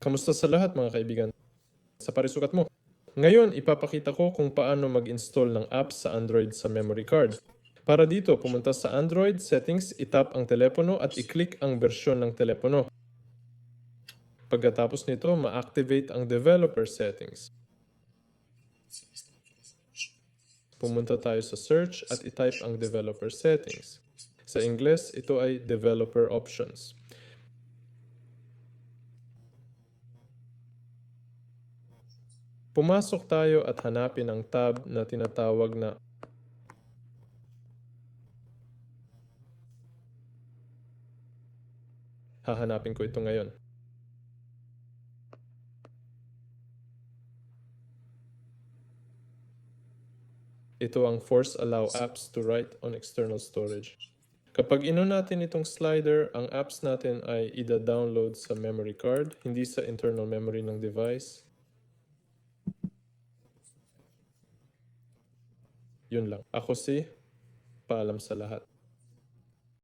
Kamusta sa lahat mga kaibigan? Sa parisukat mo. Ngayon, ipapakita ko kung paano mag-install ng apps sa Android sa memory card. Para dito, pumunta sa Android settings, itap ang telepono at i-click ang bersyon ng telepono. Pagkatapos nito, ma-activate ang developer settings. Pumunta tayo sa search at i-type ang developer settings. Sa Ingles, ito ay developer options. Pumasok tayo at hanapin ang tab na tinatawag na Hahanapin ko ito ngayon. Ito ang force allow apps to write on external storage. Kapag ino natin itong slider, ang apps natin ay ida-download sa memory card, hindi sa internal memory ng device. Yun lang. Ako si, paalam sa lahat.